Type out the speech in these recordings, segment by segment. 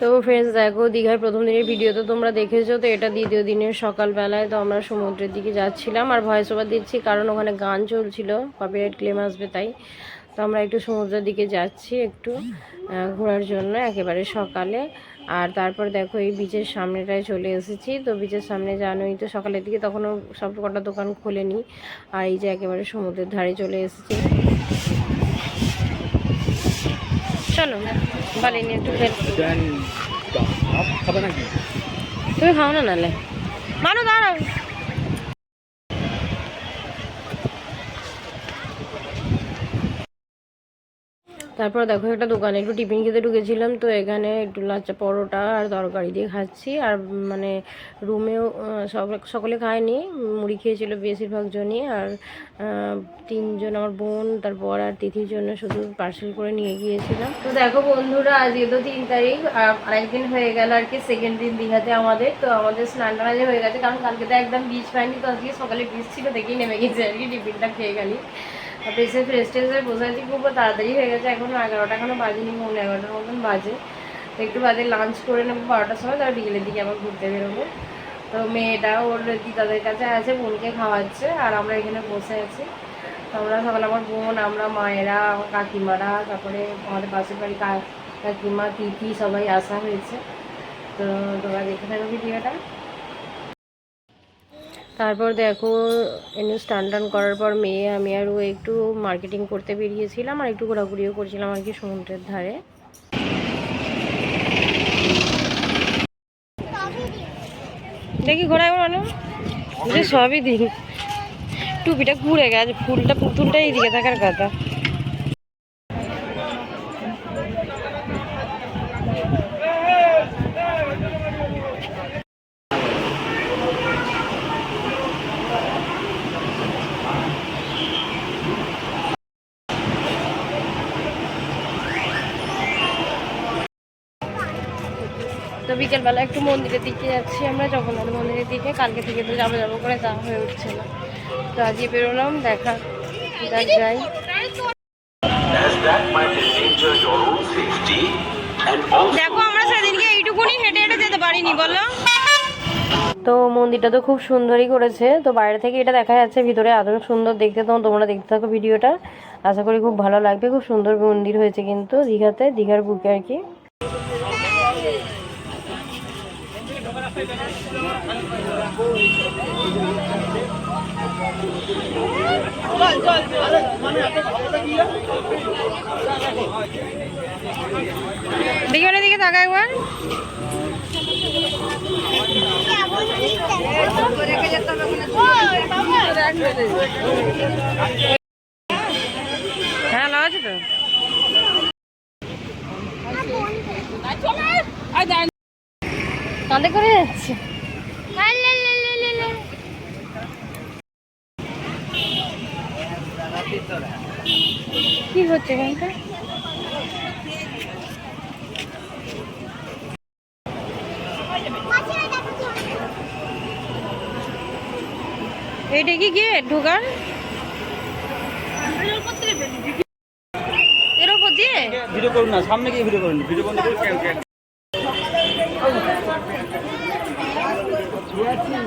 তো ফ্রেন্ডস দেখো, দীঘার প্রথম দিনের ভিডিও তো তোমরা দেখেছ, তো এটা দ্বিতীয় দিনের সকালবেলায় তো আমরা সমুদ্রের দিকে যাচ্ছিলাম আর ভয়েস ওভার দিচ্ছি কারণ ওখানে গান চলছিল কপিরাইট ক্লেম আসবে তাই। তো আমরা একটু সমুদ্রের দিকে যাচ্ছি একটু ঘোরার জন্য একেবারে সকালে। আর তারপর দেখো এই বিচের সামনেটায় চলে এসেছি, তো বিচের সামনে জানোই তো সকালের দিকে তখনও সব কটা দোকান খোলেনি, আর এই যে একেবারে সমুদ্রের ধারে চলে এসেছি। চলো একটু ভাত খাবে নাকি? তুমি খাও না নালে। মানো দাঁড়াও। তারপর দেখো একটা দোকানে একটু টিফিন খেতে ঢুকেছিলাম, তো এখানে একটু লাচ্চা পরোটা আর তরকারি দিয়ে খাচ্ছি। আর মানে রুমেও সব, সকলে খায়নি, মুড়ি খেয়েছিল বেশিরভাগ জনই। আর তিনজন আমার বোন, তারপর আর তিথির জন্য শুধু পার্সেল করে নিয়ে গিয়েছিলাম। তো দেখো বন্ধুরা, আজকে তো তিন তারিখ, আর আরেকদিন হয়ে গেল আর কি সেকেন্ড দিন দীঘাতে আমাদের। তো আমাদের স্নান টান হয়ে গেছে, কারণ কালকে তো একদম বীজ পাইনি তো আজকে সকালে বিচ ছিল দেখেই নেমে গেছে আর কি, টিফিনটা খেয়ে গেলি। তারপরে এসে ফ্রেশ ট্রেশ বসে আছি, খুব তাড়াতাড়ি হয়ে গেছে, এখনও এগারোটা, এখনও বাজেনি, পৌনে এগারোটার মতন বাজে। তো একটু বাদে লাঞ্চ করে নেব বারোটার সময়, তারপর বিকেলের দিকে আবার ঘুরতে বেরোবো। তো মেয়েটা ওর দিদাদের কাছে আছে, বোনকে খাওয়াচ্ছে, আর আমরা এখানে বসে আছি। তো আমরা সকালে আমার বোন, আমরা মায়েরা, আমার কাকিমারা, তারপরে আমাদের পাশের বাড়ি কাকিমা তিথি সবাই আসা হয়েছে। তো তোমরা দেখে থাকো ভিডিওটা। তারপর দেখো এমনি স্টান টান করার পর মেয়ে আমি আর ও একটু মার্কেটিং করতে বেরিয়েছিলাম আর একটু ঘোরাঘুরিও করছিলাম আর কি সমুদ্রের ধারে। দেখি ঘোরা মানে সবই দিন। টুপিটা ঘুরে গেছে, ফুলটা, পুতুলটা এইদিকে থাকার কথা। তো বিকেলবেলা একটু মন্দিরের দিকে যাচ্ছি আমরা জগন্নাথ মন্দিরের দিকে। কালকে থেকে তো যাব যাব করে যাওয়া হয়ে উঠছে না। তো আজকে বেরোলাম দেখা যাক যাই। দেখো আমরা সেদিনকে এইটুকুনি হেঁটে হেঁটে যেতে পারিনি বলো। তো মন্দিরটা তো খুব সুন্দরই করেছে। তো বাইরে থেকে এটা দেখা যাচ্ছে ভিতরে আদৌ সুন্দর দেখতে তো তোমরা দেখতে থাকো ভিডিওটা। আশা করি খুব ভালো লাগবে খুব সুন্দর মন্দির হয়েছে কিন্তু দীঘাতে দীঘার বুকে আর কি। দেখি দিকে তাকা একবার। হ্যাঁ ভালো আছে তো কাঁদে করে যাচ্ছে। কি হচ্ছে এইটা কি গেট ঢোকার? এর উপর দিয়ে? ভিডিও করুন না, সামনে গিয়ে ভিডিও করুন। ভিডিও বন্ধ করে ক্যাম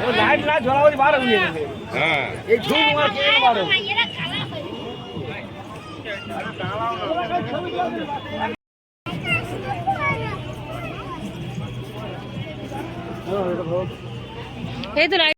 ও লাইট লাইট ঝোলাবাজি বার হয়ে গেছে হ্যাঁ এই ঝুম আর কে বার হবে এই তো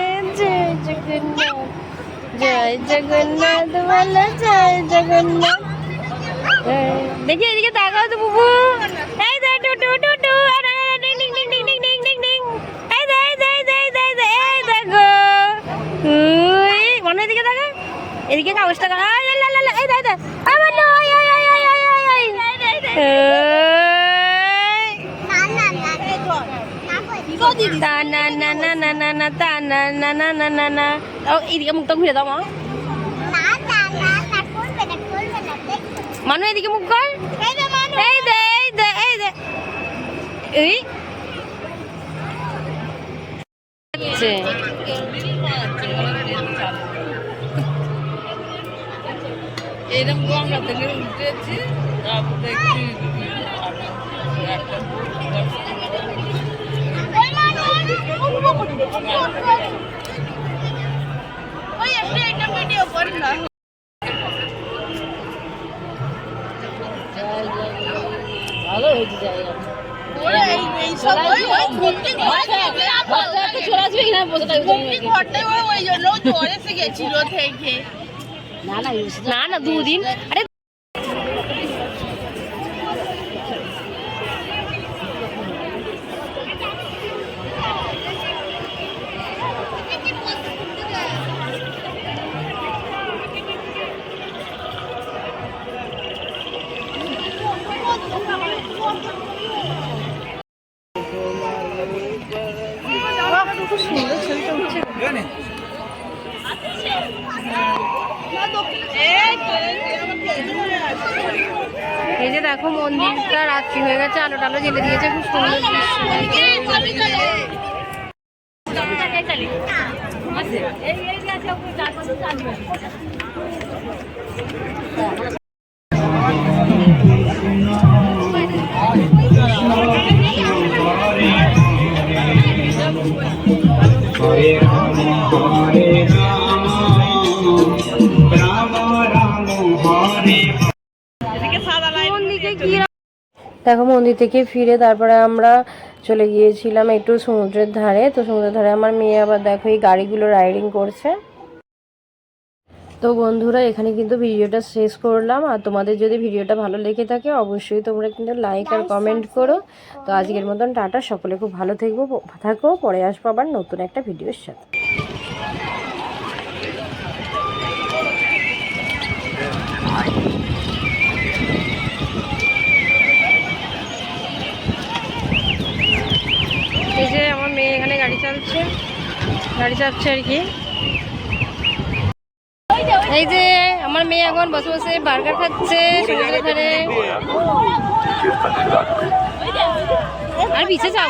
জয় জগন্নাথ জয় জগন্নাথ বলো জয় জগন্নাথ দেখি এদিকে তাকাও তো, বুবু। এই দে টু টু টু টু ডিং ডিং ডিং ডিং ডিং ডিং ডিং। এই দে এই দে এই দে এই দে এই দে এই দেখো। উই মনে এদিকে তাকা এদিকে কাগজটা তাকা এই লা লা এই দে এই দে আমার নয় এই এই এই এই এই এই có gì ta na na na na na na ta na na na na na na đâu এদিকে মুখ তো ঘুরে দাও মা না না না না করবে না করবে না মানু এদিকে মুখ কর এই দে মানু এই দে এই দে এই দে এই আচ্ছা এরকম আমরা থেকে উঠেছি তারপরে একটু একটা ওই একটা একটা ভিডিও করি না ভালো হয়েছে জায়গা না না দুদিন আরে এই যে দেখো মন্দিরটা রাত্রি হয়ে গেছে আলো টালো জেলে দিয়েছে খুব সুন্দর দৃশ্য হরে রাম হরে রাম রাম রাম হরে দেখো। মন্দির থেকে ফিরে তারপরে আমরা চলে গিয়েছিলাম একটু সমুদ্রের ধারে। তো সমুদ্রের ধারে আমার মেয়ে আবার দেখো এই গাড়িগুলো রাইডিং করছে। তো বন্ধুরা, এখানে কিন্তু ভিডিওটা শেষ করলাম। আর তোমাদের যদি ভিডিওটা ভালো লেগে থাকে, অবশ্যই তোমরা কিন্তু লাইক আর কমেন্ট করো। তো আজকের মতন টাটা। সকলে খুব ভালো থাকব থাকো। পরে আসব আবার নতুন একটা ভিডিওর সাথে। এই যে আমার মেয়ে এখানে গাড়ি চালাচ্ছে গাড়ি চালাচ্ছে আর কি। এই যে আমার মেয়ে এখন বসে বসে বার্গার খাচ্ছে সমুদ্রের ধারে। আর পিছে যাব